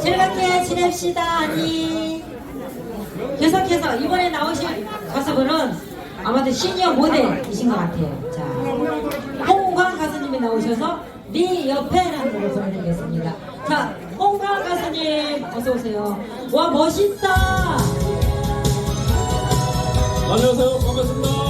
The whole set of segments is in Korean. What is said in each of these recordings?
즐겁게 지냅시다 아니. 계속해서 이번에 나오실 가수분은 아마도 시니어 모델이신 것 같아요. 자 홍광 가수님이 나오셔서 네 옆에라는 노래 보여드리겠습니다. 자 홍광 가수님 어서 오세요. 와 멋있다! 안녕하세요. 반갑습니다.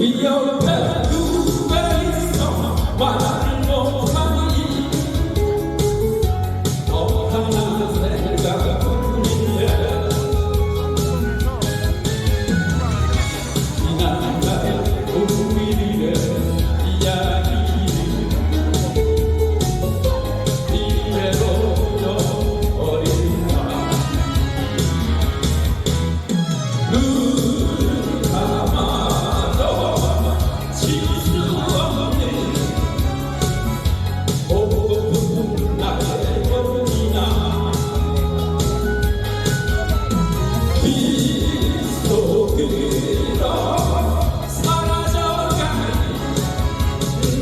옆에 누가 있어 말을 못하니 떠나는 생각뿐인데 지나간 우리의 이야기 이대로 버린다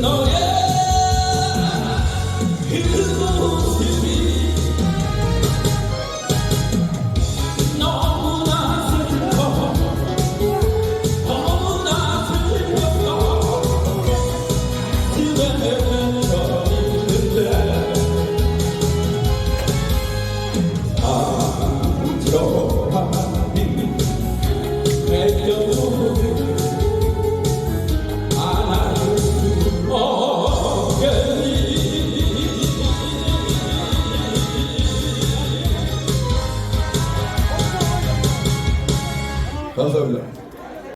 no பேசவில்லை